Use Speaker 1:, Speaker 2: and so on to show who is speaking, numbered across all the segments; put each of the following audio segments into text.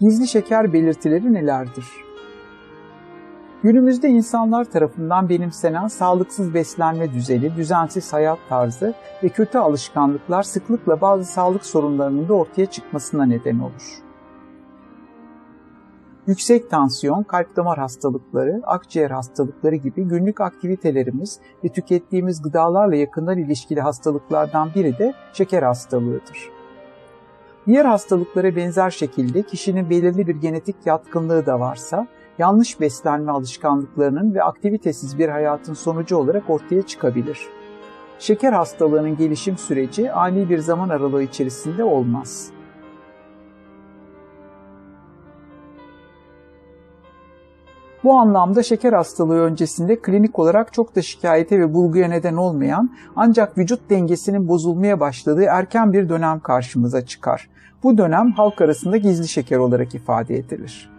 Speaker 1: Gizli şeker belirtileri nelerdir? Günümüzde insanlar tarafından benimsenen sağlıksız beslenme düzeni, düzensiz hayat tarzı ve kötü alışkanlıklar sıklıkla bazı sağlık sorunlarının da ortaya çıkmasına neden olur. Yüksek tansiyon, kalp damar hastalıkları, akciğer hastalıkları gibi günlük aktivitelerimiz ve tükettiğimiz gıdalarla yakından ilişkili hastalıklardan biri de şeker hastalığıdır. Diğer hastalıklara benzer şekilde kişinin belirli bir genetik yatkınlığı da varsa, yanlış beslenme alışkanlıklarının ve aktivitesiz bir hayatın sonucu olarak ortaya çıkabilir. Şeker hastalığının gelişim süreci ani bir zaman aralığı içerisinde olmaz. Bu anlamda şeker hastalığı öncesinde klinik olarak çok da şikayete ve bulguya neden olmayan ancak vücut dengesinin bozulmaya başladığı erken bir dönem karşımıza çıkar. Bu dönem halk arasında gizli şeker olarak ifade edilir.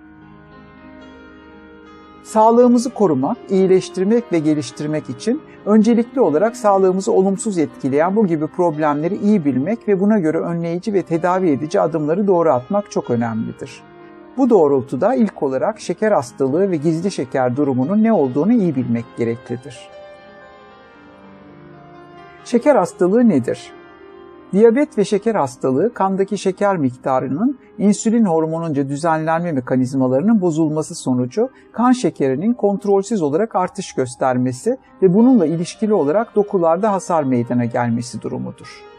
Speaker 1: Sağlığımızı korumak, iyileştirmek ve geliştirmek için öncelikli olarak sağlığımızı olumsuz etkileyen bu gibi problemleri iyi bilmek ve buna göre önleyici ve tedavi edici adımları doğru atmak çok önemlidir. Bu doğrultuda ilk olarak şeker hastalığı ve gizli şeker durumunun ne olduğunu iyi bilmek gereklidir. Şeker hastalığı nedir? Diyabet ve şeker hastalığı kandaki şeker miktarının insülin hormonunca düzenlenme mekanizmalarının bozulması sonucu kan şekerinin kontrolsüz olarak artış göstermesi ve bununla ilişkili olarak dokularda hasar meydana gelmesi durumudur.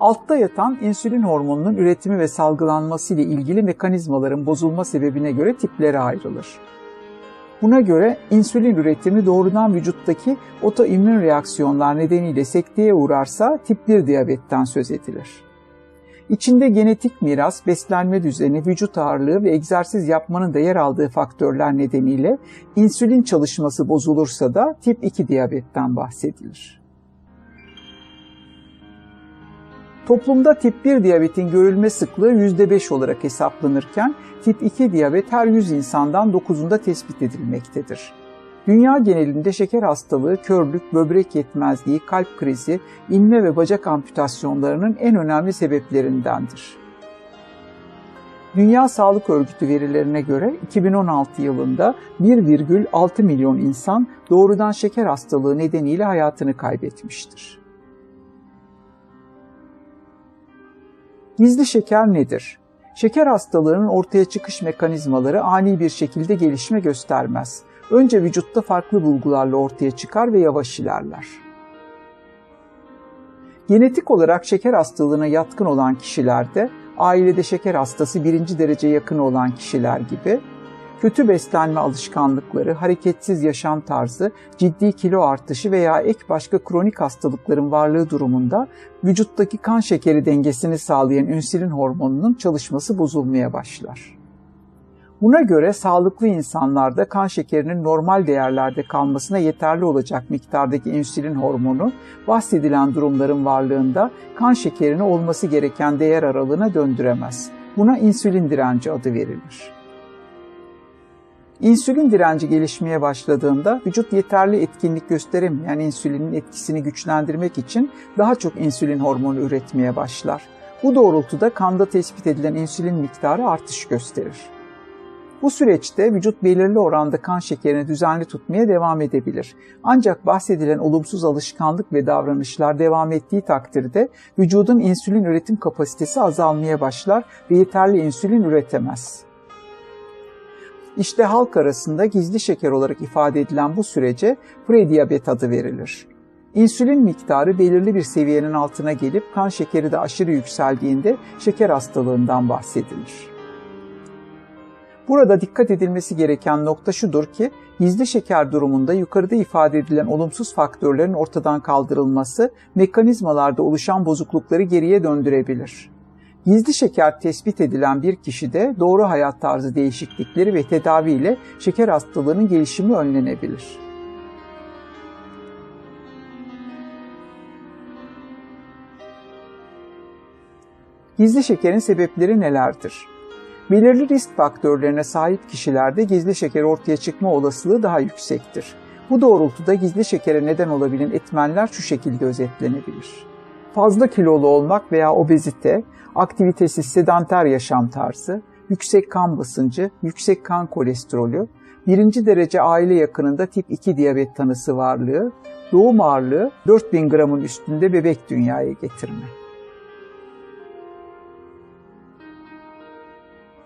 Speaker 1: Altta yatan insülin hormonunun üretimi ve salgılanması ile ilgili mekanizmaların bozulma sebebine göre tiplere ayrılır. Buna göre insülin üretimi doğrudan vücuttaki otoimmün reaksiyonlar nedeniyle sekteye uğrarsa tip 1 diyabetten söz edilir. İçinde genetik miras, beslenme düzeni, vücut ağırlığı ve egzersiz yapmanın da yer aldığı faktörler nedeniyle insülin çalışması bozulursa da tip 2 diyabetten bahsedilir. Toplumda tip 1 diyabetin görülme sıklığı %5 olarak hesaplanırken tip 2 diyabet her 100 insandan 9'unda tespit edilmektedir. Dünya genelinde şeker hastalığı, körlük, böbrek yetmezliği, kalp krizi, inme ve bacak amputasyonlarının en önemli sebeplerindendir. Dünya Sağlık Örgütü verilerine göre 2016 yılında 1,6 milyon insan doğrudan şeker hastalığı nedeniyle hayatını kaybetmiştir. Gizli şeker nedir? Şeker hastalığının ortaya çıkış mekanizmaları ani bir şekilde gelişme göstermez. Önce vücutta farklı bulgularla ortaya çıkar ve yavaş ilerler. Genetik olarak şeker hastalığına yatkın olan kişilerde, ailede şeker hastası birinci derece yakın olan kişiler gibi kötü beslenme alışkanlıkları, hareketsiz yaşam tarzı, ciddi kilo artışı veya ek başka kronik hastalıkların varlığı durumunda vücuttaki kan şekeri dengesini sağlayan insülin hormonunun çalışması bozulmaya başlar. Buna göre sağlıklı insanlarda kan şekerinin normal değerlerde kalmasına yeterli olacak miktardaki insülin hormonu bahsedilen durumların varlığında kan şekerini olması gereken değer aralığına döndüremez. Buna insülin direnci adı verilir. İnsülin direnci gelişmeye başladığında vücut yeterli etkinlik gösteremeyen insülinin etkisini güçlendirmek için daha çok insülin hormonu üretmeye başlar. Bu doğrultuda kanda tespit edilen insülin miktarı artış gösterir. Bu süreçte vücut belirli oranda kan şekerini düzenli tutmaya devam edebilir. Ancak bahsedilen olumsuz alışkanlık ve davranışlar devam ettiği takdirde vücudun insülin üretim kapasitesi azalmaya başlar ve yeterli insülin üretemez. İşte halk arasında gizli şeker olarak ifade edilen bu sürece prediyabet adı verilir. İnsülin miktarı belirli bir seviyenin altına gelip kan şekeri de aşırı yükseldiğinde şeker hastalığından bahsedilir. Burada dikkat edilmesi gereken nokta şudur ki gizli şeker durumunda yukarıda ifade edilen olumsuz faktörlerin ortadan kaldırılması mekanizmalarda oluşan bozuklukları geriye döndürebilir. Gizli şeker tespit edilen bir kişide doğru hayat tarzı değişiklikleri ve tedavi ile şeker hastalığının gelişimi önlenebilir. Gizli şekerin sebepleri nelerdir? Belirli risk faktörlerine sahip kişilerde gizli şeker ortaya çıkma olasılığı daha yüksektir. Bu doğrultuda gizli şekere neden olabilen etmenler şu şekilde özetlenebilir. Fazla kilolu olmak veya obezite, aktivitesiz sedanter yaşam tarzı, yüksek kan basıncı, yüksek kan kolesterolü, birinci derece aile yakınında tip 2 diyabet tanısı varlığı, doğum ağırlığı 4000 gramın üstünde bebek dünyaya getirme.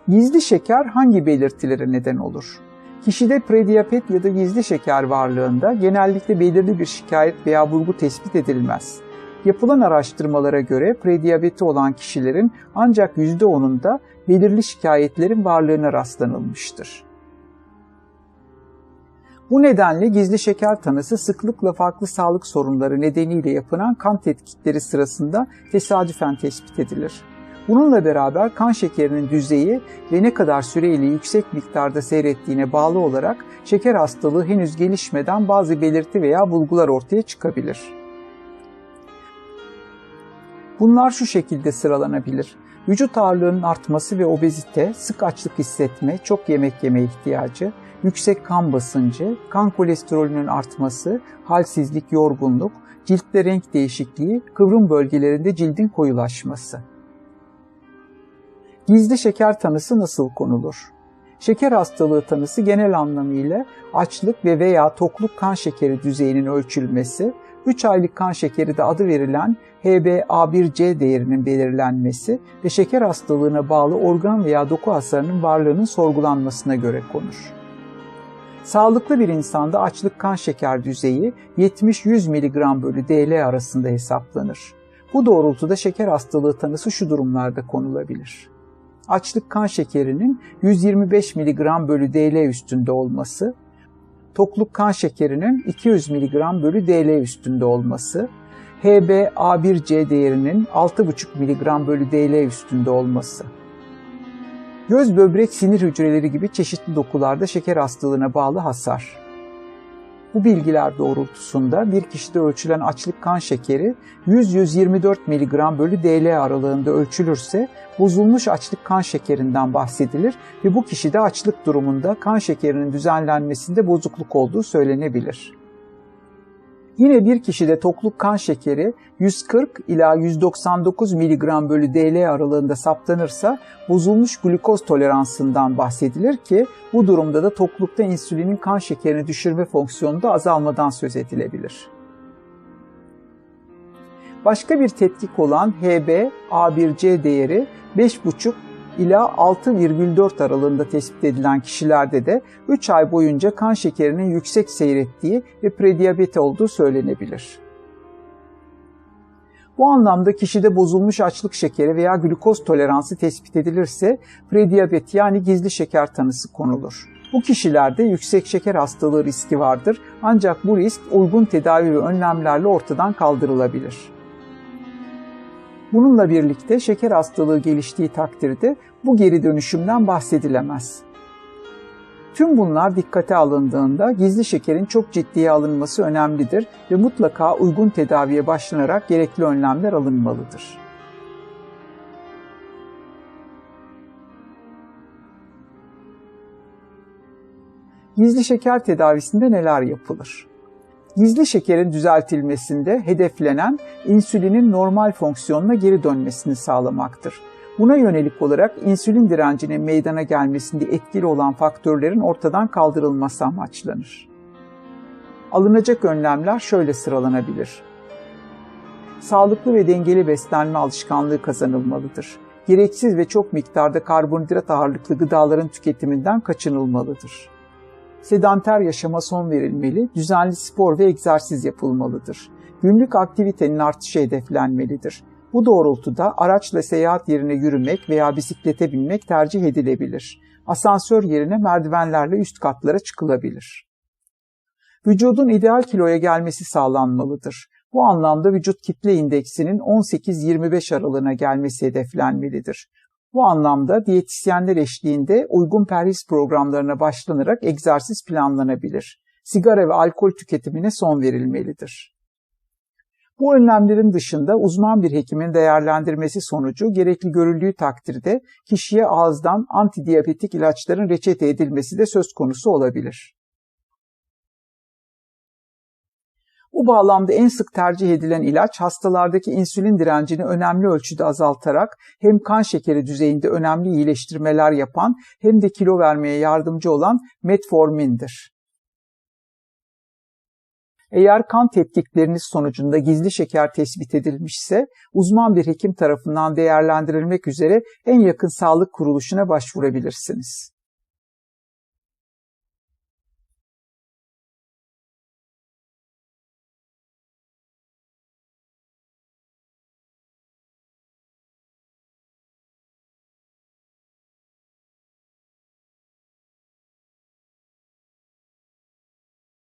Speaker 1: Gizli şeker hangi belirtilere neden olur? Kişide prediyabet ya da gizli şeker varlığında genellikle belirli bir şikayet veya bulgu tespit edilmez. Yapılan araştırmalara göre prediyabeti olan kişilerin ancak %10'unda belirli şikayetlerin varlığına rastlanılmıştır. Bu nedenle gizli şeker tanısı sıklıkla farklı sağlık sorunları nedeniyle yapılan kan tetkikleri sırasında tesadüfen tespit edilir. Bununla beraber kan şekerinin düzeyi ve ne kadar süreyle yüksek miktarda seyrettiğine bağlı olarak şeker hastalığı henüz gelişmeden bazı belirti veya bulgular ortaya çıkabilir. Bunlar şu şekilde sıralanabilir. Vücut ağırlığının artması ve obezite, sık açlık hissetme, çok yemek yeme ihtiyacı, yüksek kan basıncı, kan kolesterolünün artması, halsizlik, yorgunluk, ciltte renk değişikliği, kıvrım bölgelerinde cildin koyulaşması. Gizli şeker tanısı nasıl konulur? Şeker hastalığı tanısı genel anlamıyla açlık ve veya tokluk kan şekeri düzeyinin ölçülmesi, 3 aylık kan şekeri de adı verilen HbA1c değerinin belirlenmesi ve şeker hastalığına bağlı organ veya doku hasarının varlığının sorgulanmasına göre konur. Sağlıklı bir insanda açlık kan şeker düzeyi 70-100 mg bölü dl arasında hesaplanır. Bu doğrultuda şeker hastalığı tanısı şu durumlarda konulabilir. Açlık kan şekerinin 125 mg bölü dl üstünde olması, tokluk kan şekerinin 200 mg bölü dl üstünde olması, HbA1c değerinin 6,5 mg bölü dl üstünde olması. Göz, böbrek, sinir hücreleri gibi çeşitli dokularda şeker hastalığına bağlı hasar. Bu bilgiler doğrultusunda bir kişide ölçülen açlık kan şekeri 100-124 mg bölü dl aralığında ölçülürse bozulmuş açlık kan şekerinden bahsedilir ve bu kişide açlık durumunda kan şekerinin düzenlenmesinde bozukluk olduğu söylenebilir. Yine bir kişide tokluk kan şekeri 140 ila 199 mg bölü dl aralığında saptanırsa bozulmuş glukoz toleransından bahsedilir ki bu durumda da toklukta insülinin kan şekerini düşürme fonksiyonunda azalmadan söz edilebilir. Başka bir tetkik olan HbA1c değeri 5,5 ila 6,4 aralığında tespit edilen kişilerde de 3 ay boyunca kan şekerinin yüksek seyrettiği ve prediyabeti olduğu söylenebilir. Bu anlamda kişide bozulmuş açlık şekeri veya glukoz toleransı tespit edilirse prediyabet yani gizli şeker tanısı konulur. Bu kişilerde yüksek şeker hastalığı riski vardır ancak bu risk uygun tedavi ve önlemlerle ortadan kaldırılabilir. Bununla birlikte şeker hastalığı geliştiği takdirde bu geri dönüşümden bahsedilemez. Tüm bunlar dikkate alındığında gizli şekerin çok ciddiye alınması önemlidir ve mutlaka uygun tedaviye başlanarak gerekli önlemler alınmalıdır. Gizli şeker tedavisinde neler yapılır? Gizli şekerin düzeltilmesinde hedeflenen insülinin normal fonksiyonuna geri dönmesini sağlamaktır. Buna yönelik olarak insülin direncinin meydana gelmesinde etkili olan faktörlerin ortadan kaldırılması amaçlanır. Alınacak önlemler şöyle sıralanabilir. Sağlıklı ve dengeli beslenme alışkanlığı kazanılmalıdır. Gereksiz ve çok miktarda karbonhidrat ağırlıklı gıdaların tüketiminden kaçınılmalıdır sedanter yaşama son verilmeli, düzenli spor ve egzersiz yapılmalıdır. Günlük aktivitenin artışı hedeflenmelidir. Bu doğrultuda araçla seyahat yerine yürümek veya bisiklete binmek tercih edilebilir. Asansör yerine merdivenlerle üst katlara çıkılabilir. Vücudun ideal kiloya gelmesi sağlanmalıdır. Bu anlamda vücut kitle indeksinin 18-25 aralığına gelmesi hedeflenmelidir. Bu anlamda diyetisyenler eşliğinde uygun perhis programlarına başlanarak egzersiz planlanabilir. Sigara ve alkol tüketimine son verilmelidir. Bu önlemlerin dışında uzman bir hekimin değerlendirmesi sonucu gerekli görüldüğü takdirde kişiye ağızdan antidiyabetik ilaçların reçete edilmesi de söz konusu olabilir. Bu bağlamda en sık tercih edilen ilaç hastalardaki insülin direncini önemli ölçüde azaltarak hem kan şekeri düzeyinde önemli iyileştirmeler yapan hem de kilo vermeye yardımcı olan metformindir. Eğer kan tetkikleriniz sonucunda gizli şeker tespit edilmişse uzman bir hekim tarafından değerlendirilmek üzere en yakın sağlık kuruluşuna başvurabilirsiniz.